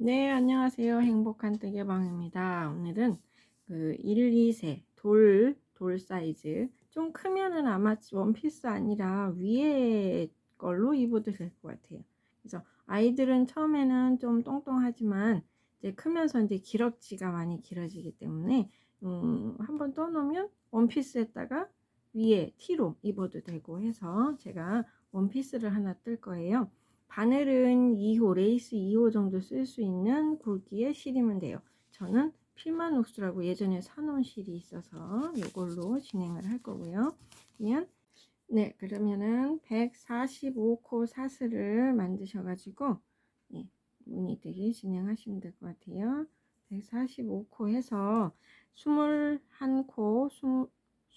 네, 안녕하세요. 행복한 뜨개방입니다. 오늘은 그 1, 2세 돌, 돌 사이즈. 좀 크면은 아마 원피스 아니라 위에 걸로 입어도 될 것 같아요. 그래서 아이들은 처음에는 좀 똥똥하지만 이제 크면서 이제 기럭지가 많이 길어지기 때문에 음, 한번 떠놓으면 원피스에다가 위에 티로 입어도 되고 해서 제가 원피스를 하나 뜰 거예요. 바늘은 2호, 레이스 2호 정도 쓸 수 있는 굵기에 실이면 돼요. 저는 필만 옥수라고 예전에 사놓은 실이 있어서 이걸로 진행을 할 거고요. 그러면 네, 그러면은 145코 사슬을 만드셔가지고 예, 무늬뜨기 진행하시면 될 것 같아요. 145코 해서 21코, 20,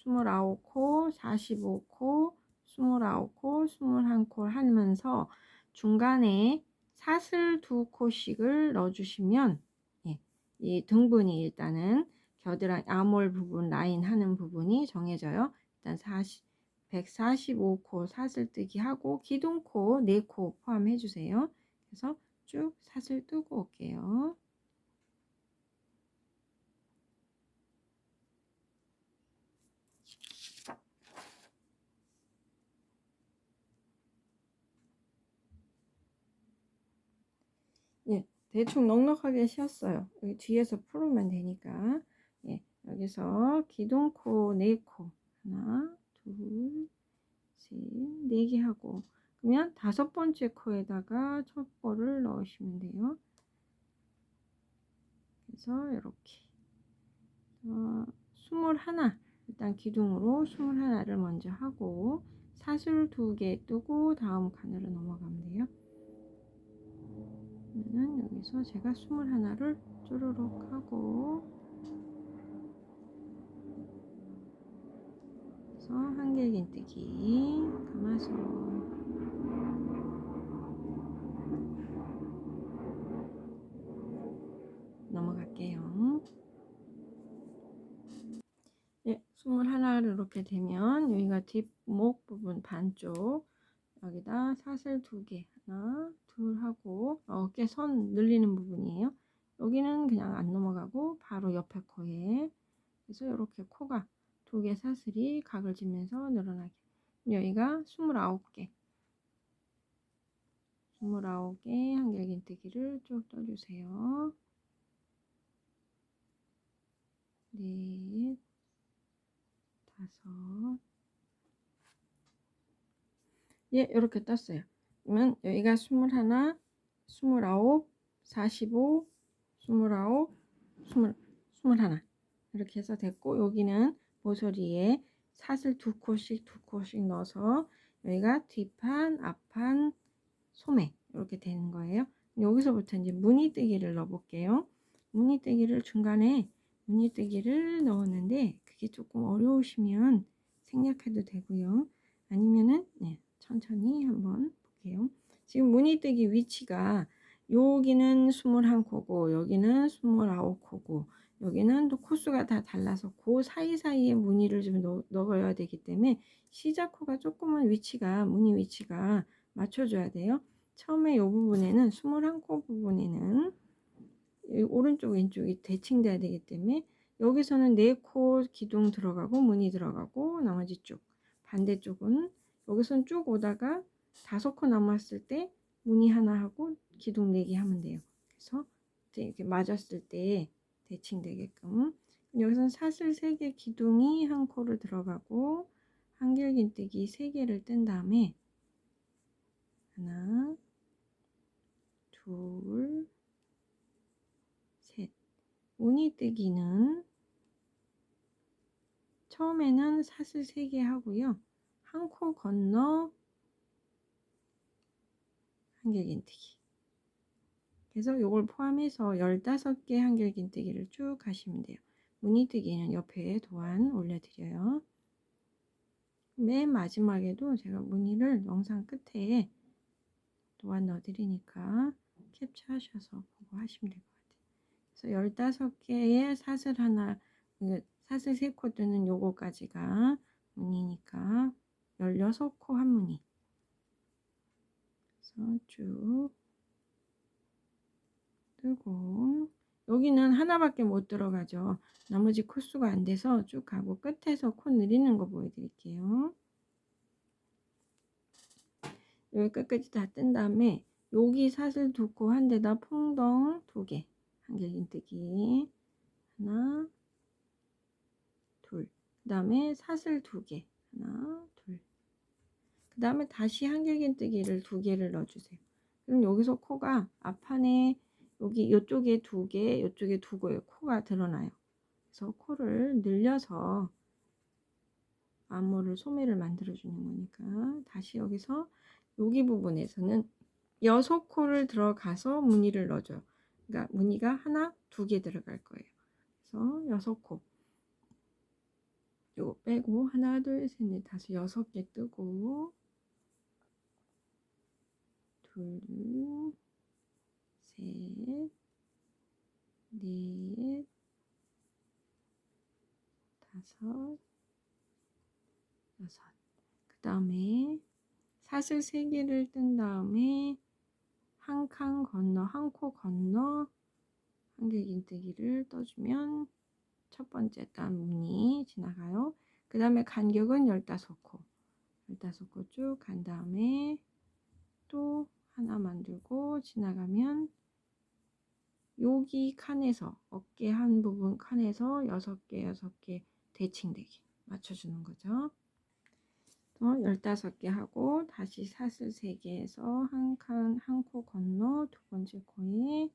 29코, 45코, 29코, 21코 하면서 중간에 사슬 두 코씩을 넣어주시면 예, 이 등분이 일단은 겨드랑이 아몰 부분 라인 하는 부분이 정해져요. 일단 40, 145코 사슬뜨기 하고 기둥코 4코 포함해 주세요. 그래서 쭉 사슬 뜨고 올게요. 예, 대충 넉넉하게 쉬었어요. 여기 뒤에서 풀으면 되니까. 예, 여기서 기둥코 4코. 하나, 둘, 셋, 네개 하고. 그러면 다섯 번째 코에다가 첫 거를 넣으시면 돼요. 그래서 이렇게. 어, 21. 일단 기둥으로 21를 먼저 하고 사슬 두개 뜨고 다음 칸으로 넘어가면 돼요. 그러면 여기서 제가 21를 쪼르륵 하고 그래서 한길긴뜨기 감아서 넘어갈게요. 예, 21를 이렇게 되면 여기가 뒷목 부분 반쪽 여기다 사슬 두 개 하나 둘 하고 어깨 선 늘리는 부분이에요. 여기는 그냥 안 넘어가고 바로 옆에 코에. 그래서 이렇게 코가 두 개 사슬이 각을 지면서 늘어나게. 여기가 29개. 29개 한길긴뜨기를 쭉 떠주세요. 넷 다섯 예, 이렇게 떴어요. 그러면 여기가 21, 29, 45, 29, 20, 21 이렇게 해서 됐고 여기는 모서리에 사슬 두 코씩 두 코씩 넣어서 여기가 뒷판, 앞판, 소매 이렇게 되는 거예요. 여기서부터 이제 무늬뜨기를 넣어볼게요. 무늬뜨기를 중간에 무늬뜨기를 넣었는데 그게 조금 어려우시면 생략해도 되고요. 아니면은 네, 천천히 한번 볼게요. 지금 무늬 뜨기 위치가 여기는 21코고 여기는 29코고 여기는 또 코수가 다 달라서 그 사이사이에 무늬를 좀 넣, 넣어야 되기 때문에 시작 코가 조금은 위치가 무늬 위치가 맞춰줘야 돼요. 처음에 이 부분에는 21코 부분에는 오른쪽 왼쪽이 대칭돼야 되기 때문에 여기서는 4코 기둥 들어가고 무늬 들어가고 나머지 쪽 반대쪽은 여기선 쭉 오다가 다섯 코 남았을 때 무늬 하나 하고 기둥 네개 하면 돼요. 그래서 이렇게 맞았을 때 대칭되게끔 여기선 사슬 세개 기둥이 한 코를 들어가고 한길긴뜨기 세 개를 뜬 다음에 하나 둘셋 무늬뜨기는 처음에는 사슬 세개 하고요. 한코 건너 한길긴뜨기 그래서 이걸 포함해서 15개 한길긴뜨기를 쭉 하시면 돼요. 무늬뜨기는 옆에 도안 올려드려요. 맨 마지막에도 제가 무늬를 영상 끝에 도안 넣어드리니까 캡처하셔서 보고 하시면 될 것 같아요. 그래서 15개의 사슬 하나, 사슬 3코 뜨는 요거까지가 무늬니까 16코 한 무늬 그래서 쭉 뜨고 여기는 하나밖에 못 들어가죠. 나머지 코수가 안 돼서 쭉 가고 끝에서 코 늘리는 거 보여드릴게요. 여기 끝까지 다 뜬 다음에 여기 사슬 두 코한 데다 풍덩 두 개, 한길긴뜨기 하나, 둘, 그 다음에 사슬 두 개, 하나, 둘. 그 다음에 다시 한길긴뜨기를 두 개를 넣어주세요. 그럼 여기서 코가 앞판에 여기 이쪽에 두 개, 이쪽에 두 개의 코가 드러나요. 그래서 코를 늘려서 암호를 소매를 만들어 주는 거니까 다시 여기서 여기 부분에서는 여섯 코를 들어가서 무늬를 넣어줘요. 그러니까 무늬가 하나, 두 개 들어갈 거예요. 그래서 여섯 코. 요거 빼고 하나, 둘, 셋, 넷, 다섯, 여섯 개 뜨고 둘, 셋, 넷, 다섯, 여섯. 그 다음에 사슬 세 개를 뜬 다음에 한 칸 건너, 한 코 건너 한길긴뜨기를 떠주면 첫 번째 단 무늬 지나가요. 그 다음에 간격은 15코. 15코 쭉 간 다음에 또 하나 만들고 지나가면 여기 칸에서 어깨 한 부분 칸에서 6개 6개 대칭되게 맞춰주는 거죠. 또 15개 하고 다시 사슬 3개에서 한 칸 한 코 건너 두 번째 코에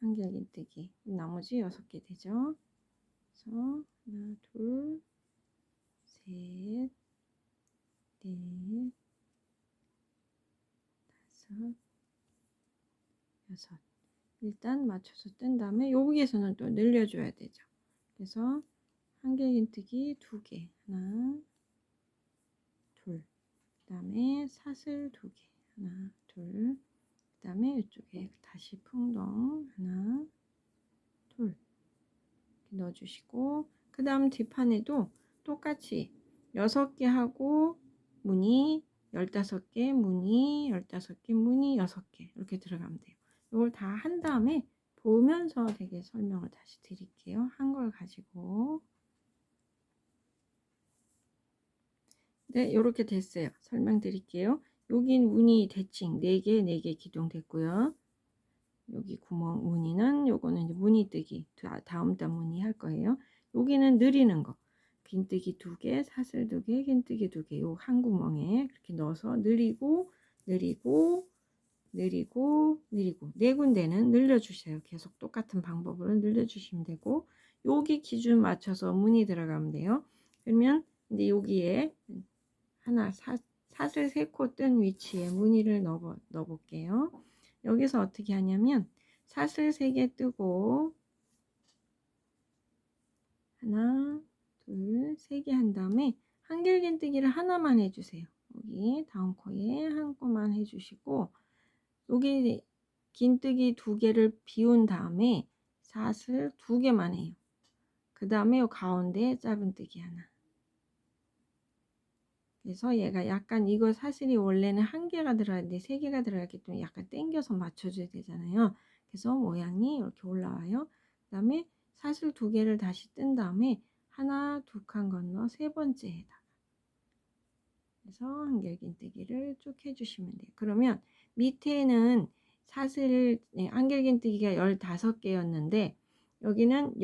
한길긴뜨기 나머지 6개 되죠. 그래서 하나 둘 셋, 넷, 다섯. 일단 맞춰서 뜬 다음에 여기에서는 또 늘려줘야 되죠. 그래서 한길긴뜨기 두 개, 하나, 둘. 그 다음에 사슬 두 개, 하나, 둘. 그 다음에 이쪽에 다시 풍덩 하나, 둘. 이렇게 넣어주시고 그 다음 뒷판에도 똑같이 6개 하고 무늬 15개, 무늬 15개, 무늬 6개 이렇게 들어가면 돼요. 이걸 다 한 다음에 보면서 되게 설명을 다시 드릴게요. 한 걸 가지고 네, 이렇게 됐어요. 설명 드릴게요. 여긴 무늬 대칭 4개, 4개 기둥됐고요. 여기 구멍 무늬는 요거는 무늬뜨기 다음 단 무늬 할 거예요. 여기는 느리는 거. 긴뜨기 두 개, 사슬 두 개, 긴뜨기 두 개. 요한 구멍에 그렇게 넣어서 느리고 느리고 느리고 느리고 네 군데는 늘려주세요. 계속 똑같은 방법으로 늘려주시면 되고 여기 기준 맞춰서 무늬 들어가면 돼요. 그러면 이제 여기에 하나 사, 사슬 세 코 뜬 위치에 무늬를 넣어, 넣어 볼게요. 여기서 어떻게 하냐면 사슬 세 개 뜨고 하나 둘 세 개 한 다음에 한길긴뜨기를 하나만 해주세요. 여기 다음 코에 한 코만 해주시고 여기 긴뜨기 두 개를 비운 다음에 사슬 두 개만 해요. 그 다음에 요 가운데 짧은뜨기 하나. 그래서 얘가 약간 이거 사슬이 원래는 한 개가 들어가는데 세 개가 들어가기 때문에 약간 당겨서 맞춰줘야 되잖아요. 그래서 모양이 이렇게 올라와요. 그 다음에 사슬 두 개를 다시 뜬 다음에 하나 두 칸 건너 세 번째에다가 그래서 한길긴뜨기를 쭉 해주시면 돼요. 그러면 밑에는 사슬 네, 한길긴뜨기가 15개였는데 여기는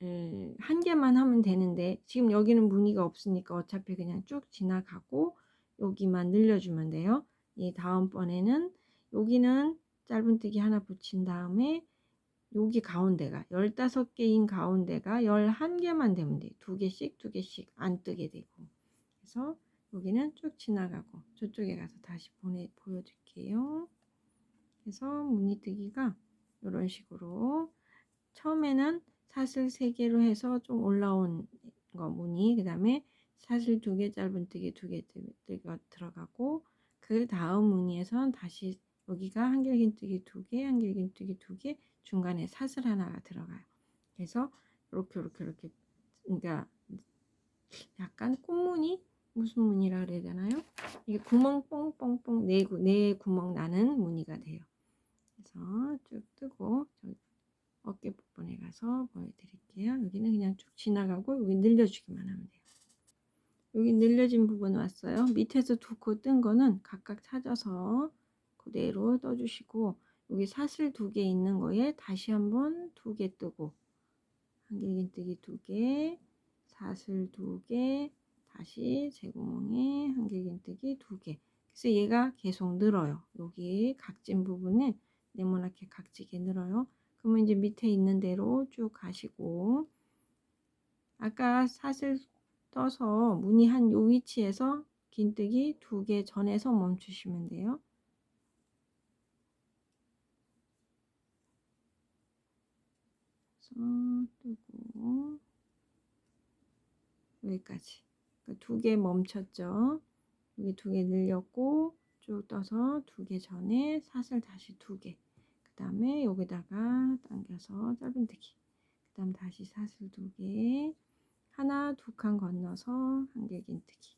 10한 개만 하면 되는데 지금 여기는 무늬가 없으니까 어차피 그냥 쭉 지나가고 여기만 늘려주면 돼요. 이 다음번에는 여기는 짧은뜨기 하나 붙인 다음에 여기 가운데가 15개인 가운데가 11개만 되면 돼요. 두 개씩 두 개씩 안 뜨게 되고 그래서 여기는 쭉 지나가고 저쪽에 가서 다시 보내 보여줄게요. 그래서 무늬뜨기가 이런 식으로 처음에는 사슬 3개로 해서 좀 올라온 거 무늬 그 다음에 사슬 2개 짧은 뜨기 2개 뜨기가 들어가고 그 다음 무늬에선 다시 여기가 한길긴뜨기 2개 한길긴뜨기 2개 중간에 사슬 하나가 들어가요 그래서 이렇게 이렇게 이렇게 그러니까 약간 꽃무늬 무슨 무늬라 그래야 되나요? 이게 구멍 뽕뽕뽕 네, 네 구멍 나는 무늬가 돼요. 그래서 쭉 뜨고 어깨 부분에 가서 보여드릴게요. 여기는 그냥 쭉 지나가고 여기 늘려주기만 하면 돼요. 여기 늘려진 부분 왔어요. 밑에서 두 코 뜬 거는 각각 찾아서 그대로 떠주시고 여기 사슬 두 개 있는 거에 다시 한번 두 개 뜨고 한길긴뜨기 두 개, 사슬 두 개, 다시 제구멍에 한길긴뜨기 두 개. 그래서 얘가 계속 늘어요. 여기 각진 부분에 네모나게 각지게 늘어요. 그러면 이제 밑에 있는 대로 쭉 가시고 아까 사슬 떠서 무늬 한 요 위치에서 긴뜨기 두 개 전에서 멈추시면 돼요. 그래서 뜨고 여기까지 그러니까 두개 멈췄죠. 여기 두 개 늘렸고 쭉 떠서 두 개 전에 사슬 다시 두 개. 그 다음에 여기다가 당겨서 짧은뜨기. 그 다음 다시 사슬 두 개. 하나 두 칸 건너서 한길긴뜨기.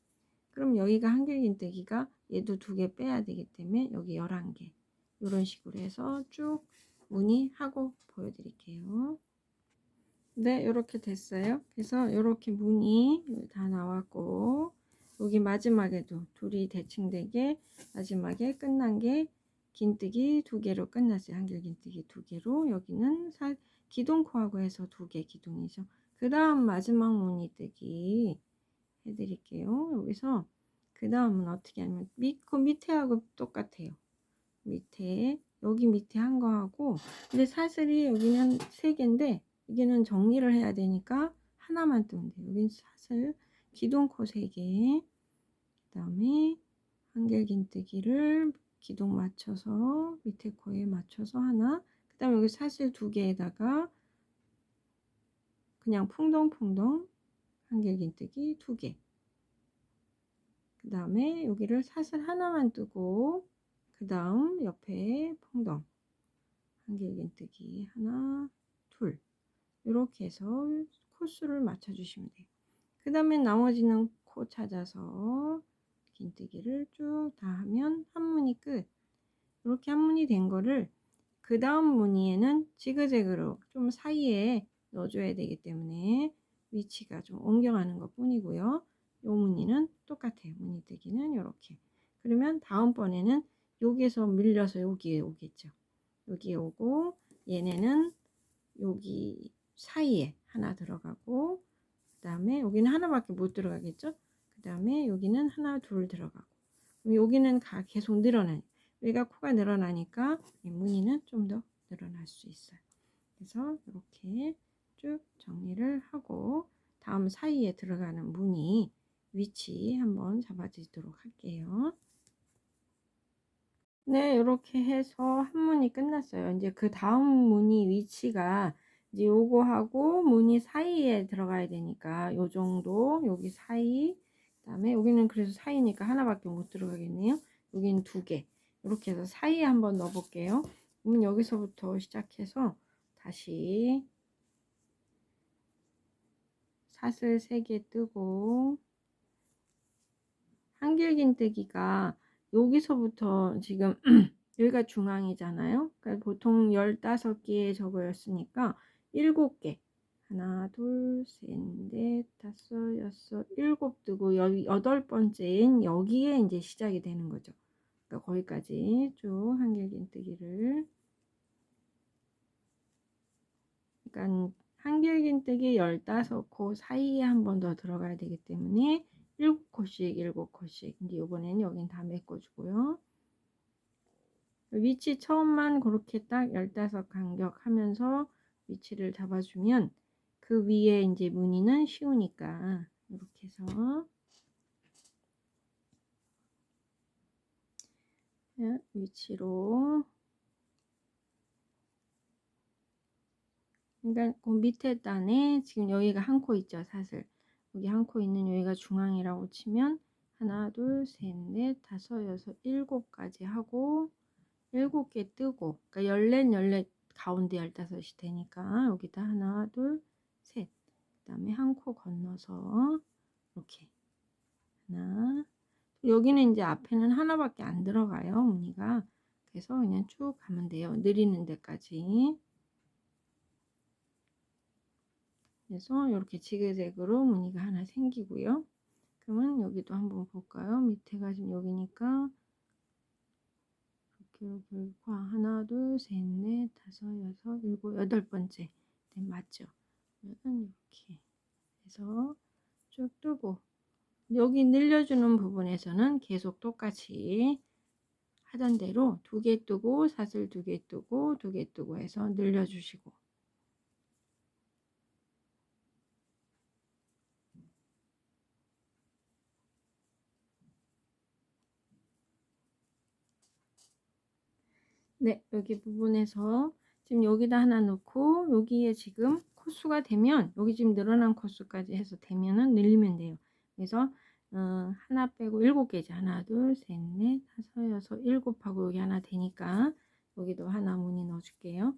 그럼 여기가 한길긴뜨기가 얘도 두 개 빼야 되기 때문에 여기 11개. 이런 식으로 해서 쭉 무늬하고 보여드릴게요. 네, 이렇게 됐어요. 그래서 이렇게 무늬 다 나왔고 여기 마지막에도 둘이 대칭되게 마지막에 끝난 게 긴뜨기 두 개로 끝났어요. 한길 긴뜨기 두 개로 여기는 살 기둥코하고 해서 두 개 기둥이죠. 그 다음 마지막 무늬뜨기 해드릴게요. 여기서 그 다음은 어떻게 하면 밑코 밑에하고 똑같아요. 밑에 여기 밑에 한 거하고 근데 사슬이 여기는 세 개인데 여기는 정리를 해야 되니까 하나만 뜨면 돼요. 여긴 사슬 기둥코 3개 그 다음에 한길긴뜨기를 기둥 맞춰서 밑에 코에 맞춰서 하나 그 다음에 여기 사슬 두 개에다가 그냥 풍덩풍덩 한길긴뜨기 두개 그 다음에 여기를 사슬 하나만 뜨고 그 다음 옆에 풍덩 한길긴뜨기 하나 둘 이렇게 해서 코수를 맞춰주시면 돼요. 그 다음에 나머지는 코 찾아서 긴뜨기를 쭉 다 하면 한 무늬 끝. 이렇게 한 무늬 된 거를 그 다음 무늬에는 지그재그로 좀 사이에 넣어줘야 되기 때문에 위치가 좀 옮겨가는 것 뿐이고요. 요 무늬는 똑같아요. 무늬 뜨기는 이렇게. 그러면 다음번에는 여기에서 밀려서 여기에 오겠죠. 여기에 오고 얘네는 여기 사이에 하나 들어가고 그 다음에 여기는 하나밖에 못 들어가겠죠? 그 다음에 여기는 하나 둘 들어가고. 여기는 가 계속 늘어나요 여기가 코가 늘어나니까 이 무늬는 좀 더 늘어날 수 있어요. 그래서 이렇게 쭉 정리를 하고 다음 사이에 들어가는 무늬 위치 한번 잡아주도록 할게요. 네 이렇게 해서 한 무늬 끝났어요. 이제 그 다음 무늬 위치가 이제 요거하고 무늬 사이에 들어가야 되니까 요 정도 여기 사이 그다음에 여기는 그래서 사이니까 하나밖에 못 들어가겠네요. 여기는 두 개. 이렇게 해서 사이에 한번 넣어 볼게요. 그러면 여기서부터 시작해서 다시 사슬 세 개 뜨고 한길긴뜨기가 여기서부터 지금 여기가 중앙이잖아요. 그러니까 보통 15개의 저거였으니까 일곱 개. 하나 둘셋넷 다섯 여섯 일곱 뜨고 여, 여덟 번째인 여기에 이제 시작이 되는 거죠. 그러니까 거기까지 쭉 한길긴뜨기를. 그러니까 한길긴뜨기 15코 사이에 한 번 더 들어가야 되기 때문에 7코씩 7코씩. 이제 요번에는 여긴 다 메꿔주고요. 위치 처음만 그렇게 딱 15 간격 하면서 위치를 잡아주면 그 위에 이제 무늬는 쉬우니까 이렇게 해서 위치로 그러니까 그 밑에 단에 지금 여기가 한 코 있죠 사슬. 여기 한 코 있는 여기가 중앙이라고 치면 하나 둘셋넷 다섯 여섯 일곱까지 하고 일곱 개 뜨고 그러니까 열넷 열넷 가운데 15이 되니까 여기다 하나 둘 셋 그 다음에 한 코 건너서 이렇게 하나 여기는 이제 앞에는 하나밖에 안 들어가요 무늬가 그래서 그냥 쭉 가면 돼요. 느리는 데까지. 그래서 이렇게 지그재그로 무늬가 하나 생기고요. 그러면 여기도 한번 볼까요? 밑에가 지금 여기니까 이렇게 이렇게 하나 둘 셋 넷 다섯 여섯 일곱 여덟 번째. 네, 맞죠? 그러면 이렇게 해서 쭉 뜨고. 여기 늘려주는 부분에서는 계속 똑같이 하던 대로 두 개 뜨고 사슬 두 개 뜨고 두 개 뜨고 해서 늘려주시고 네, 여기 부분에서 지금 여기다 하나 넣고 여기에 지금 코수가 되면 여기 지금 늘어난 코수까지 해서 되면은 늘리면 돼요. 그래서 어, 하나 빼고 일곱 개죠. 하나, 둘, 셋, 넷, 다섯, 여섯, 일곱 하고 여기 하나 되니까 여기도 하나 무늬 넣어줄게요.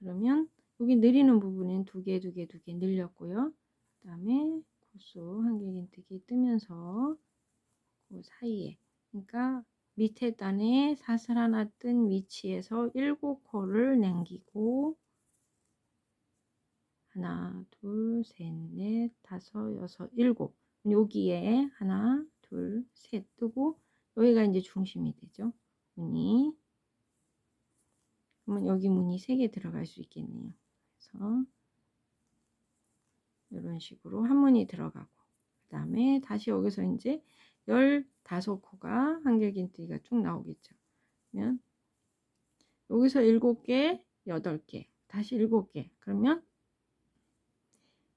그러면 여기 늘리는 부분은 두 개, 두 개, 두 개 늘렸고요. 그 다음에 코수 한길긴뜨기 뜨면서 그 사이에 그러니까 밑에 단에 사슬 하나 뜬 위치에서 일곱 코를 남기고 하나, 둘, 셋, 넷, 다섯, 여섯, 일곱 여기에 하나, 둘, 셋 뜨고 여기가 이제 중심이 되죠. 무늬 그러면 여기 무늬 세개 들어갈 수 있겠네요. 그래서 이런 식으로 한 무늬 들어가고 그 다음에 다시 여기서 이제 15코가 한길긴뜨기가 쭉 나오겠죠. 그러면 여기서 7개, 8개, 다시 7개. 그러면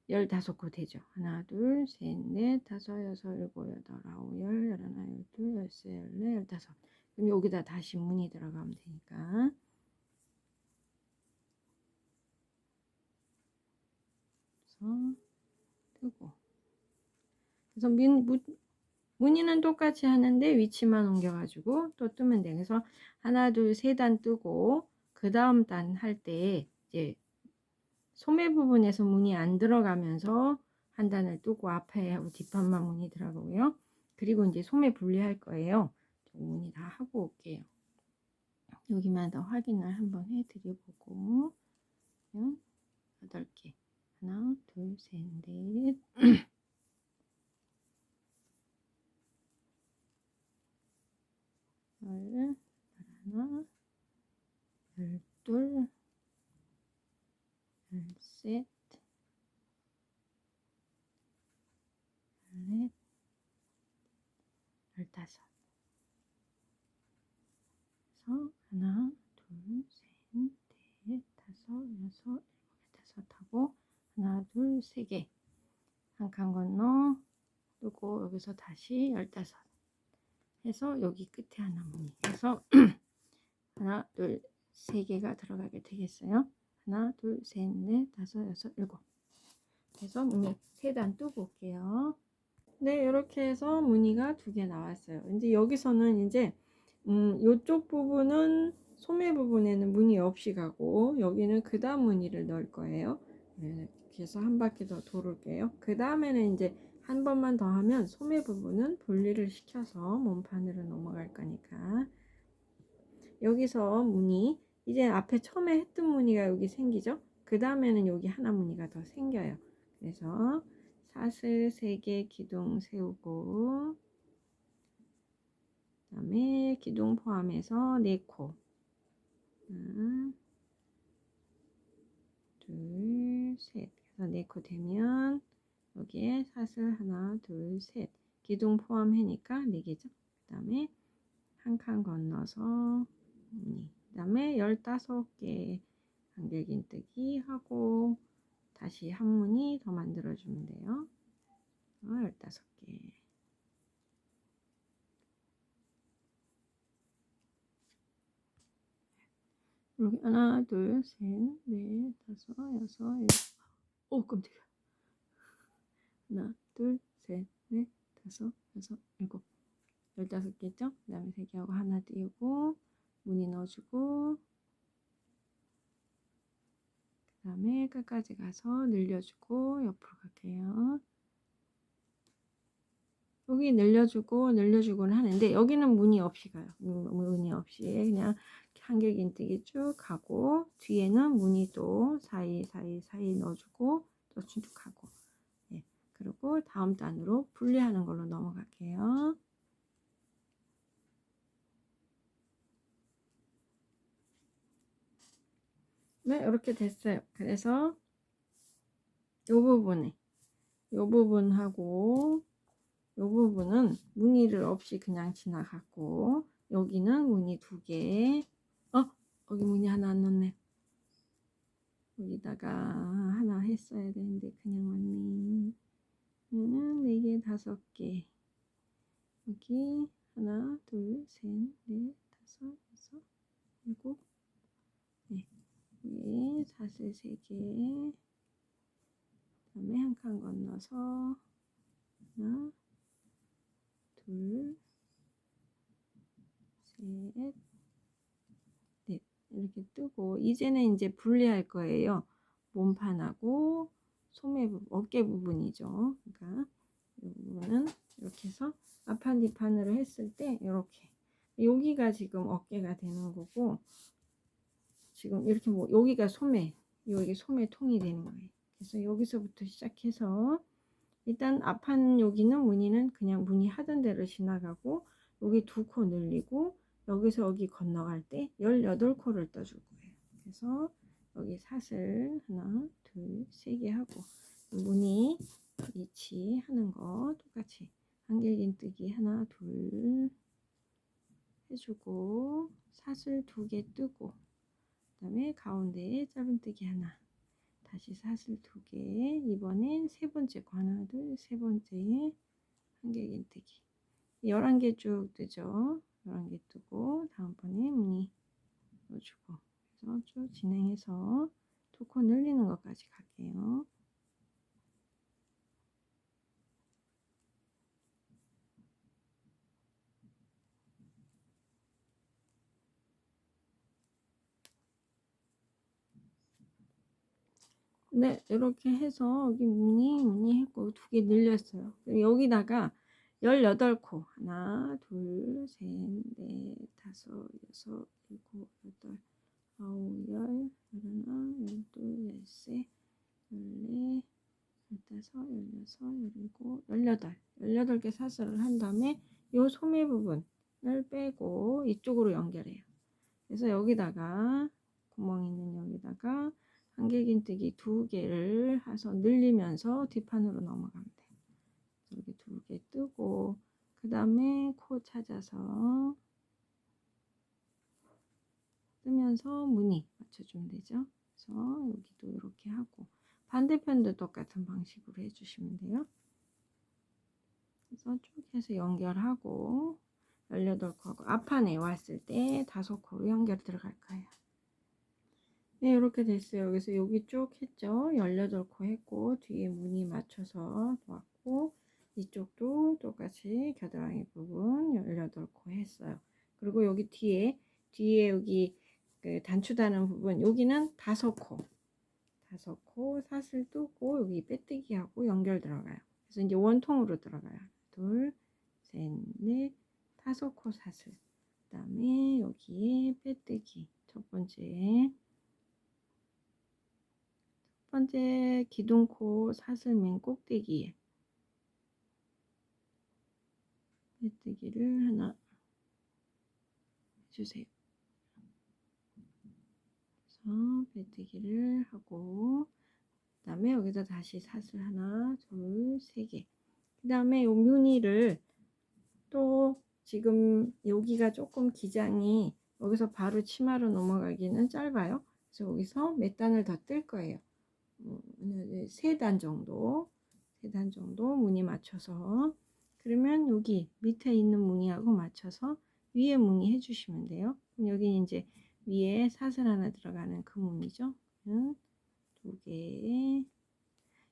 15코 되죠. 하나, 둘, 셋, 넷, 다섯, 여섯, 일곱, 여덟, 아홉, 열, 열하나, 열둘, 열세, 열네, 열다섯. 그럼 여기다 다시 문이 들어가면 되니까. 그래서 뜨고. 그래서 민, 무, 무늬는 똑같이 하는데 위치만 옮겨가지고 또 뜨면 돼. 그래서 하나, 둘, 세 단 뜨고 그 다음 단 할 때 이제 소매 부분에서 무늬 안 들어가면서 한 단을 뜨고 앞에 하고 뒷판만 무늬 들어가고요. 그리고 이제 소매 분리할 거예요. 무늬 다 하고 올게요. 여기만 더 확인을 한번 해드려보고 8개 하나, 둘, 셋, 넷 열, 열하나, 열둘, 열셋, 열넷, 열다섯. 그래서 하나, 둘, 셋, 넷, 다섯, 여섯, 일곱, 여덟 하고 하나, 둘, 세 개. 한 칸 건너 뜨고 여기서 다시 열다섯. 해서 여기 끝에 하나 무늬 해서 하나 둘 세 개가 들어가게 되겠어요. 하나 둘셋넷 다섯 여섯 일곱. 그래서 무늬 세 단 뜨고 올게요. 네 이렇게 해서 무늬가 두 개 나왔어요. 이제 여기서는 이제 음 요쪽 부분은 소매 부분에는 무늬 없이 가고 여기는 그 다음 무늬를 넣을 거예요. 네, 그래서 한 바퀴 더 돌을게요. 그 다음에는 이제 한 번만 더 하면 소매 부분은 분리를 시켜서 몸판으로 넘어갈 거니까. 여기서 무늬 이제 앞에 처음에 했던 무늬가 여기 생기죠? 그 다음에는 여기 하나 무늬가 더 생겨요. 그래서 사슬 3개 기둥 세우고 그 다음에 기둥 포함해서 4코. 하나 둘셋. 그래서 4코 되면 여기에 사슬 하나, 둘, 셋 기둥 포함해니까 4개죠. 그 다음에 한 칸 건너서 무늬 그 다음에 15개 간길긴뜨기 하고 다시 한 무늬 더 만들어주면 돼요. 15개 여기 하나, 둘, 셋, 넷, 다섯, 여섯, 일곱 오 깜짝이야 하나, 둘, 셋, 넷, 다섯, 여섯, 일곱, 열다섯 개죠? 그 다음에 세 개하고 하나 띄우고, 무늬 넣어주고, 그 다음에 끝까지 가서 늘려주고, 옆으로 갈게요. 여기 늘려주고, 늘려주고는 하는데, 여기는 무늬 없이 가요. 무늬 없이. 그냥 한길긴뜨기 쭉 하고 뒤에는 무늬도 사이 사이 사이 넣어주고 또 쭉하고 예. 그리고 다음 단으로 분리하는 걸로 넘어갈게요. 네, 이렇게 됐어요. 그래서 이 부분에 이 부분하고 이 부분은 무늬를 없이 그냥 지나갔고 여기는 무늬 두 개. 어, 여기 무늬 하나 안 넣네. 여기다가 하나 했어야 되는데 그냥 왔네. 얘는 네 개, 다섯 개. 여기 하나, 둘, 셋, 넷, 다섯, 여섯, 일곱. 네. 여기 사슬 세 개. 그다음에 한 칸 건너서 하나, 둘, 셋, 넷 이렇게 뜨고 이제는 이제 분리할 거예요. 몸판하고 소매 부분, 어깨 부분이죠. 그러니까 이 부분은 이렇게 해서 앞판 뒷판으로 했을 때 이렇게 여기가 지금 어깨가 되는 거고 지금 이렇게 뭐 여기가 소매 여기 소매 통이 되는 거예요. 그래서 여기서부터 시작해서 일단 앞판 여기는 무늬는 그냥 무늬 하던 대로 지나가고 여기 두 코 늘리고 여기서 여기 건너갈 때 18코를 떠줄 거예요. 그래서 여기 사슬 하나, 둘, 세 개 하고 무늬 위치 하는 거 똑같이 한길긴 뜨기 하나, 둘 해주고 사슬 두 개 뜨고 그 다음에 가운데에 짧은뜨기 하나. 다시 사슬 두 개 이번엔 세 번째 거 하나 둘 세 번째 한길긴 뜨기. 11개 쭉 뜨죠? 11개 뜨고 다음번에 무늬 넣어주고 그래서 쭉 진행해서 두 코 늘리는 것까지 갈게요 네, 이렇게 해서 여기 무늬, 무늬 했고 두 개 늘렸어요. 여기다가 18코. 하나, 둘, 셋, 넷, 다섯, 여섯, 일곱, 여덟, 아홉, 열, 열하나, 열둘, 열세, 열네, 열다섯, 열여섯, 열일곱, 열여덟. 18개 사슬을 한 다음에 이 소매 부분을 빼고 이쪽으로 연결해요. 그래서 여기다가 구멍 있는 여기다가 한길긴뜨기 두 개를 해서 늘리면서 뒷판으로 넘어가면 돼요. 여기 두 개 뜨고 그 다음에 코 찾아서 뜨면서 무늬 맞춰주면 되죠. 그래서 여기도 이렇게 하고 반대편도 똑같은 방식으로 해주시면 돼요. 그래서 쭉 해서 연결하고 18코하고 앞판에 왔을 때 5코로 연결 들어갈 거예요. 네, 이렇게 됐어요. 그래서 여기 쭉 했죠. 18코 했고, 뒤에 무늬 맞춰서 왔고, 이쪽도 똑같이 겨드랑이 부분 18코 했어요. 그리고 여기 뒤에, 뒤에 여기 그 단추다는 부분, 여기는 5코. 5코 사슬 뜨고, 여기 빼뜨기 하고 연결 들어가요. 그래서 이제 원통으로 들어가요. 둘, 셋, 넷, 다섯 코 사슬. 그 다음에 여기에 빼뜨기. 첫 번째. 번째 기둥코 사슬맨 꼭대기에 메뜨기를 하나 해주세요. 그래서 메뜨기를 하고 그 다음에 여기서 다시 사슬 하나 둘세개그 다음에 요 무늬를 또 지금 여기가 조금 기장이 여기서 바로 치마로 넘어가기는 짧아요. 그래서 여기서 몇 단을 더 뜰 거예요. 어, 세단 정도 세 단 정도 무늬 맞춰서 그러면 여기 밑에 있는 무늬하고 맞춰서 위에 무늬 해주시면 돼요. 그럼 여기 이제 위에 사슬 하나 들어가는 그 무늬죠. 두 개.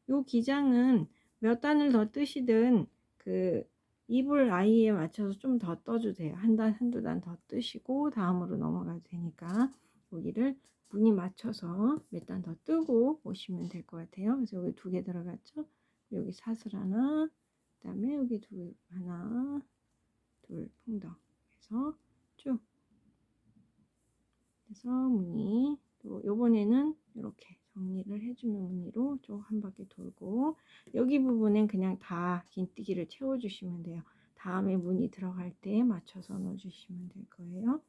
요 기장은 몇 단을 더 뜨시든 그 이불 아이에 맞춰서 좀 더 떠주세요. 한 단, 한두 단 더 뜨시고 다음으로 넘어가도 되니까 여기를 분이 맞춰서 몇 단 더 뜨고 오시면 될 것 같아요. 그래서 여기 두 개 들어갔죠. 여기 사슬 하나, 그 다음에 여기 두 하나, 둘 풍덩. 그래서 쭉 그래서 무늬 또 요번에는 이렇게 정리를 해주면 무늬로 쭉한 바퀴 돌고 여기 부분엔 그냥 다 긴뜨기를 채워주시면 돼요. 다음에 무늬 들어갈 때 맞춰서 넣어주시면 될 거예요.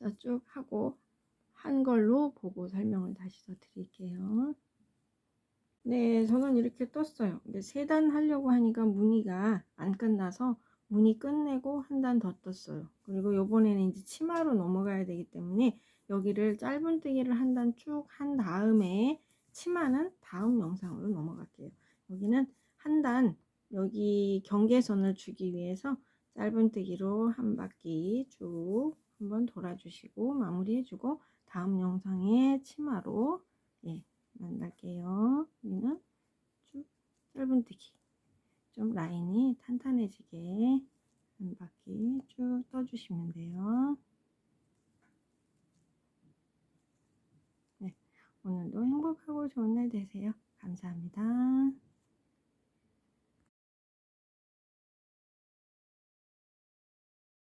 자, 쭉 하고 한 걸로 보고 설명을 다시 더 드릴게요. 네, 저는 이렇게 떴어요. 근데 세단 하려고 하니까 무늬가 안 끝나서 무늬 끝내고 한 단 더 떴어요. 그리고 요번에는 이제 치마로 넘어가야 되기 때문에 여기를 짧은뜨기를 한 단 쭉 한 다음에 치마는 다음 영상으로 넘어갈게요. 여기는 한 단 여기 경계선을 주기 위해서 짧은뜨기로 한 바퀴 쭉 한번 돌아주시고 마무리해주고 다음 영상에 치마로 예, 만날게요. 여기는 쭉 짧은뜨기 좀 라인이 탄탄해지게 한 바퀴 쭉 떠주시면 돼요. 네, 오늘도 행복하고 좋은 날 되세요. 감사합니다.